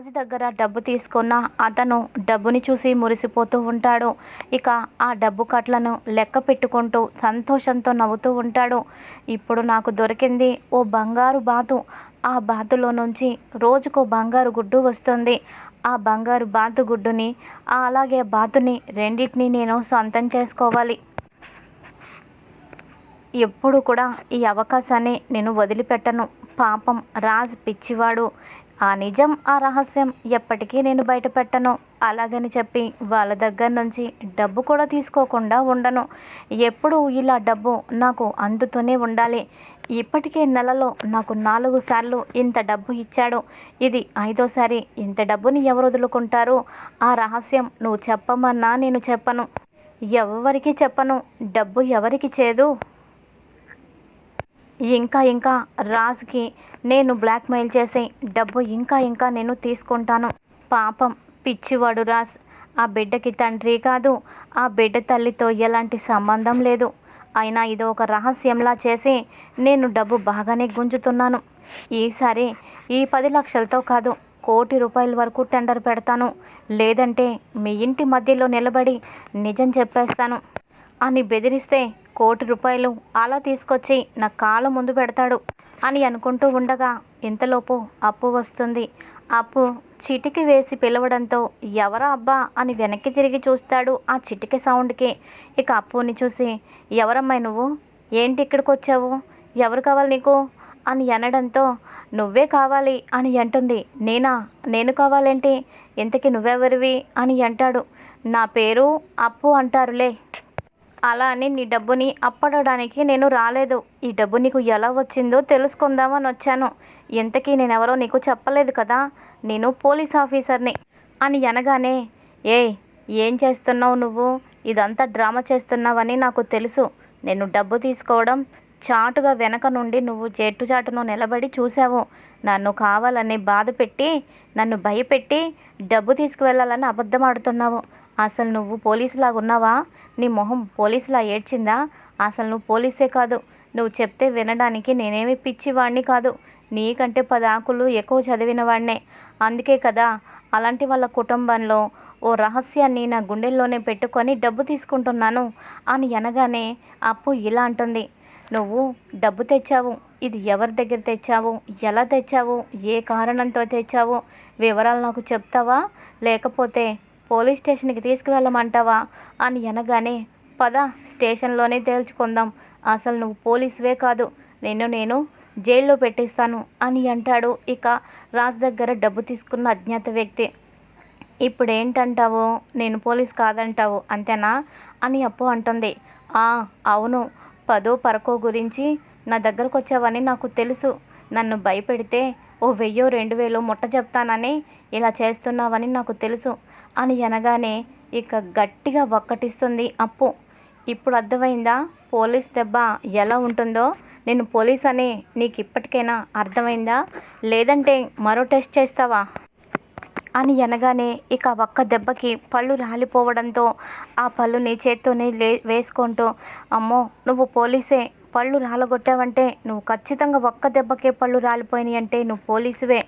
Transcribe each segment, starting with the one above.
రాజు దగ్గర డబ్బు తీసుకున్న అతను డబ్బుని చూసి మురిసిపోతూ ఉంటాడు. ఇక ఆ డబ్బు కట్లను లెక్క పెట్టుకుంటూ సంతోషంతో నవ్వుతూ ఉంటాడు. ఇప్పుడు నాకు దొరికింది ఓ బంగారు బాతు. ఆ బాతులో నుంచి రోజుకో బంగారు గుడ్డు వస్తుంది. ఆ బంగారు బాతు గుడ్డుని అలాగే బాతుని రెండింటిని నేను సొంతం చేసుకోవాలి. ఎప్పుడు కూడా ఈ అవకాశాన్ని నేను వదిలిపెట్టను. పాపం రాజ్ పిచ్చివాడు. ఆ నిజం ఆ రహస్యం ఎప్పటికీ నేను బయటపెట్టను. అలాగని చెప్పి వాళ్ళ దగ్గర నుంచి డబ్బు కూడా తీసుకోకుండా ఉండను. ఎప్పుడు ఇలా డబ్బు నాకు అందుతూనే ఉండాలి. ఇప్పటికే నెలలో నాకు నాలుగు సార్లు ఇంత డబ్బు ఇచ్చాడు. ఇది ఐదోసారి ఇంత డబ్బుని ఎవరు వదులుకుంటారు? ఆ రహస్యం నువ్వు చెప్పమన్నా నేను చెప్పను. ఎవరికి చెప్పను. డబ్బు ఎవరికి చేదు? ఇంకా ఇంకా రాజుకి నేను బ్లాక్మెయిల్ చేసి డబ్బు ఇంకా ఇంకా నేను తీసుకుంటాను. పాపం పిచ్చివాడు రాజ్. ఆ బిడ్డకి తండ్రి కాదు ఆ బిడ్డ తల్లితో ఎలాంటి సంబంధం లేదు. అయినా ఇది ఒక రహస్యంలా చేసి నేను డబ్బు బాగానే గుంజుతున్నాను. ఈసారి ఈ పది లక్షలతో కాదు కోటి రూపాయల వరకు టెండర్ పెడతాను. లేదంటే మీ ఇంటి మధ్యలో నిలబడి నిజం చెప్పేస్తాను. అని బెదిరిస్తే కోటి రూపాయలు అలా తీసుకొచ్చి నా కాళ్ళ ముందు పెడతాడు అని అనుకుంటూ ఉండగా ఇంతలోపు అప్పు వస్తుంది. అప్పు చిటికి వేసి పిలవడంతో ఎవరా అబ్బా అని వెనక్కి తిరిగి చూస్తాడు ఆ చిటికి సౌండ్కి. ఇక అప్పుని చూసి ఎవరమ్మాయి నువ్వు? ఏంటి ఇక్కడికి వచ్చావు ఎవరు కావాలి నీకు? అని అనడంతో నువ్వే కావాలి అని అంటుంది. నేనా? నేను కావాలేంటి? ఇంతకీ నువ్వెవరివి? అని అంటాడు. నా పేరు అప్పు అంటారులే. అలా అని నీ డబ్బుని అప్పడడానికి నేను రాలేదు. ఈ డబ్బు నీకు ఎలా వచ్చిందో తెలుసుకుందామని వచ్చాను. ఇంతకీ నేనెవరో నీకు చెప్పలేదు కదా? నేను పోలీస్ ఆఫీసర్ని. అని అనగానే ఏ ఏం చేస్తున్నావు నువ్వు? ఇదంతా డ్రామా చేస్తున్నావని నాకు తెలుసు. నేను డబ్బు తీసుకోవడం చాటుగా వెనక నుండి నువ్వు చెట్టు చాటును నిలబడి చూసావు నన్ను కావాలని బాధ పెట్టి నన్ను భయపెట్టి డబ్బు తీసుకువెళ్ళాలని అబద్ధం ఆడుతున్నావు అసలు నువ్వు పోలీసులాగా ఉన్నావా నీ మొహం పోలీసులా ఏడ్చిందా? అసలు నువ్వు పోలీసే కాదు. నువ్వు చెప్తే వినడానికి నేనేమి పిచ్చివాణ్ణి కాదు. నీకంటే పది ఆకులు ఎక్కువ చదివిన వాడినే అందుకే కదా అలాంటి వాళ్ళ కుటుంబంలో ఓ రహస్యాన్ని నా గుండెల్లోనే పెట్టుకొని డబ్బు తీసుకుంటున్నాను అని అనగానే అప్పు ఇలా అంటుంది. నువ్వు డబ్బు తెచ్చావు. ఇది ఎవరి దగ్గర తెచ్చావు? ఎలా తెచ్చావు? ఏ కారణంతో తెచ్చావు? వివరాలు నాకు చెప్తావా? లేకపోతే పోలీస్ స్టేషన్కి తీసుకువెళ్ళమంటావా? అని అనగానే పద స్టేషన్లోనే తేల్చుకుందాం. అసలు నువ్వు పోలీసువే కాదు. నిన్ను నేను జైల్లో పెట్టిస్తాను అని అంటాడు ఇక రాజ్ దగ్గర డబ్బు తీసుకున్న అజ్ఞాత వ్యక్తి. ఇప్పుడు ఏంటంటావు నేను పోలీస్ కాదంటావు అంతేనా? అని అప్పు అంటుంది. ఆ అవును. పదో పరకో గురించి నా దగ్గరకు వచ్చావని నాకు తెలుసు. నన్ను భయపెడితే ఓ వెయ్యో రెండు వేలు ముట్ట చెప్తానని ఇలా చేస్తున్నావని నాకు తెలుసు. అని అనగానే ఇక గట్టిగా ఒక్కటిస్తుంది అప్పు. ఇప్పుడు అర్థమైందా? పోలీస్ దెబ్బ ఎలా ఉంటుందో? నేను పోలీస్ అని నీకు ఇప్పటికైనా అర్థమైందా? లేదంటే మరో టెస్ట్ చేస్తావా? అని అనగానే ఇక ఒక్క దెబ్బకి పళ్ళు రాలిపోవడంతో ఆ పళ్ళుని చేత్తోనే లే వేసుకుంటూ అమ్మో నువ్వు పోలీసే పళ్ళు రాలగొట్టావంటే నువ్వు ఖచ్చితంగా ఒక్క దెబ్బకే పళ్ళు రాలిపోయినాయి అంటే నువ్వు పోలీసువే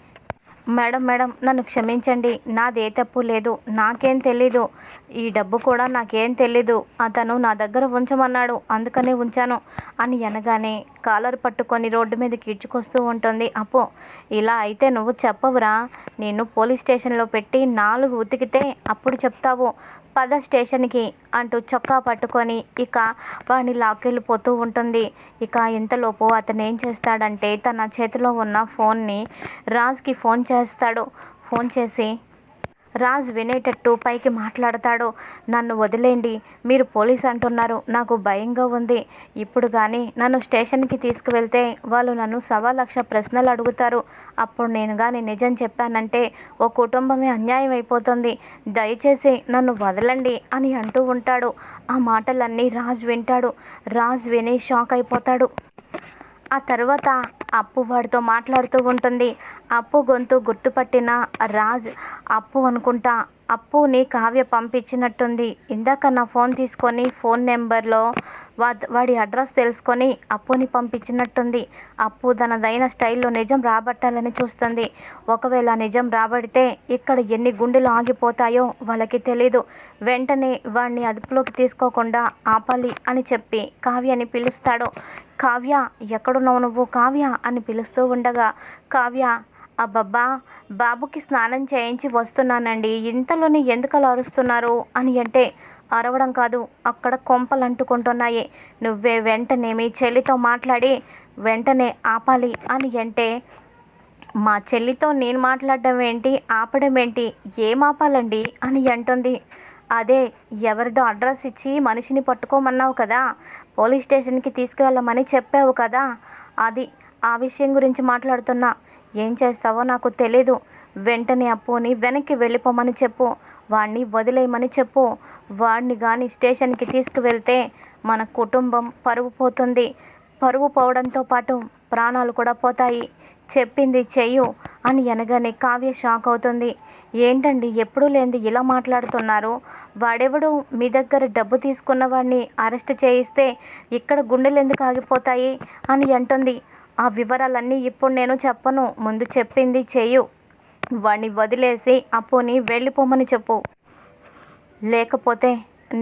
మేడం మేడం నన్ను క్షమించండి. నాదే తప్పు లేదు. నాకేం తెలీదు. ఈ డబ్బు కూడా నాకేం తెలీదు. అతను నా దగ్గర ఉంచమన్నాడు. అందుకనే ఉంచాను అని అనగానే కాలర్ పట్టుకొని రోడ్డు మీదకి ఈడ్చుకొస్తూ ఉంటుంది. అప్పు ఇలా అయితే నువ్వు చెప్పవురా. నేను పోలీస్ స్టేషన్లో పెట్టి నాలుగు ఉతికితే అప్పుడు చెప్తావు. పద స్టేషన్కి అంటూ చొక్కా పట్టుకొని ఇక వాడిని లాక్కెళ్ళిపోతూ ఉంటుంది. ఇక ఇంతలోపు అతను ఏం చేస్తాడంటే తన చేతిలో ఉన్న ఫోన్ని రాజ్కి ఫోన్ చేస్తాడు. ఫోన్ చేసి రాజ్ వినేటట్టు పైకి మాట్లాడతాడు. నన్ను వదిలేండి మీరు పోలీస్ అంటున్నారు నాకు భయంగా ఉంది. ఇప్పుడు కానీ నన్ను స్టేషన్కి తీసుకువెళ్తే వాళ్ళు నన్ను సవా లక్ష ప్రశ్నలు అడుగుతారు. అప్పుడు నేను కానీ నిజం చెప్పానంటే ఓ కుటుంబమే అన్యాయం అయిపోతుంది. దయచేసి నన్ను వదలండి అని అంటూ ఉంటాడు. ఆ మాటలన్నీ రాజ్ వింటాడు. రాజ్ విని షాక్ అయిపోతాడు. ఆ తర్వాత అప్పు వాడితో మాట్లాడుతూ ఉంటుంది. అప్పు గొంతు గుర్తుపట్టిన రాజ్ అప్పు అనుకుంటా అప్పుని కావ్య పంపించినట్టుంది. ఇందాక నా ఫోన్ తీసుకొని ఫోన్ నెంబర్లో వా వాడి అడ్రస్ తెలుసుకొని అప్పుని పంపించినట్టుంది. అప్పు తనదైన స్టైల్లో నిజం రాబట్టాలని చూస్తుంది. ఒకవేళ నిజం రాబడితే ఇక్కడ ఎన్ని గుండెలు ఆగిపోతాయో వాళ్ళకి తెలీదు. వెంటనే వాడిని అదుపులోకి తీసుకోకుండా ఆపాలి అని చెప్పి కావ్యని పిలుస్తాడు. కావ్య ఎక్కడున్నావు నువ్వు కావ్య? అని పిలుస్తూ ఉండగా కావ్య అబ్బబ్బా బాబుకి స్నానం చేయించి వస్తున్నానండి. ఇంతలోనే ఎందుకు అలా అరుస్తున్నారు? అని అంటే అరవడం కాదు అక్కడ కొంపలు అంటుకుంటున్నాయి. నువ్వే వెంటనే మీ చెల్లితో మాట్లాడి వెంటనే ఆపాలి. అని అంటే మా చెల్లితో నేను మాట్లాడడం ఏంటి? ఆపడం ఏంటి ఏం ఆపాలండి? అని అంటుంది. అదే ఎవరిదో అడ్రస్ ఇచ్చి మనిషిని పట్టుకోమన్నావు కదా పోలీస్ స్టేషన్కి తీసుకువెళ్ళమని చెప్పావు కదా అది ఆ విషయం గురించి మాట్లాడుతున్నా. ఏం చేస్తావో నాకు తెలీదు. వెంటనే అప్పుని వెనక్కి వెళ్ళిపోమని చెప్పు. వాడిని వదిలేయమని చెప్పు. వాడిని కానీ స్టేషన్కి తీసుకువెళ్తే మన కుటుంబం పరువు పోతుంది. పరువు పోవడంతో పాటు ప్రాణాలు కూడా పోతాయి. చెప్పింది చెయ్యు అని అనగానే కావ్య షాక్ అవుతుంది. ఏంటండి ఎప్పుడూ లేనిది ఇలా మాట్లాడుతున్నారు? వాడెవడు? మీ దగ్గర డబ్బు తీసుకున్న వాడిని అరెస్ట్ చేయిస్తే ఇక్కడ గుండెలు ఎందుకు ఆగిపోతాయి? అని అంటుంది. ఆ వివరాలన్నీ ఇప్పుడు నేను చెప్పను. ముందు చెప్పింది చెయ్యు. వాడిని వదిలేసి అప్పుని వెళ్ళిపోమని చెప్పు. లేకపోతే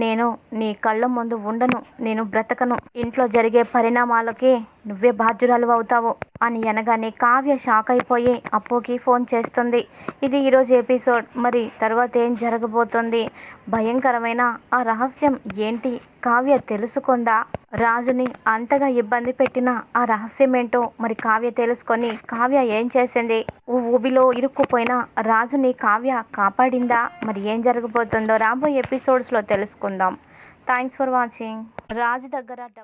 నేను నీ కళ్ళ ముందు ఉండను నేను బ్రతకను. ఇంట్లో జరిగే పరిణామాలకి నువ్వే బాధ్యురాలు అవుతావు అని అనగానే కావ్య షాక్ అయిపోయి అప్పుకి ఫోన్ చేస్తుంది. ఇది ఈరోజు ఎపిసోడ్ మరి తర్వాత ఏం జరగబోతుంది? భయంకరమైన ఆ రహస్యం ఏంటి? కావ్య తెలుసుకుందా? రాజుని అంతగా ఇబ్బంది పెట్టిన ఆ రహస్యం ఏంటో మరి కావ్య తెలుసుకొని కావ్య ఏం చేసింది? ఊబిలో ఇరుక్కుపోయిన రాజుని కావ్య కాపాడిందా? మరి ఏం జరగబోతుందో రాబోయే ఎపిసోడ్స్లో తెలుసుకుందాం. Thanks for watching. రాజు దగ్గర డబ్బు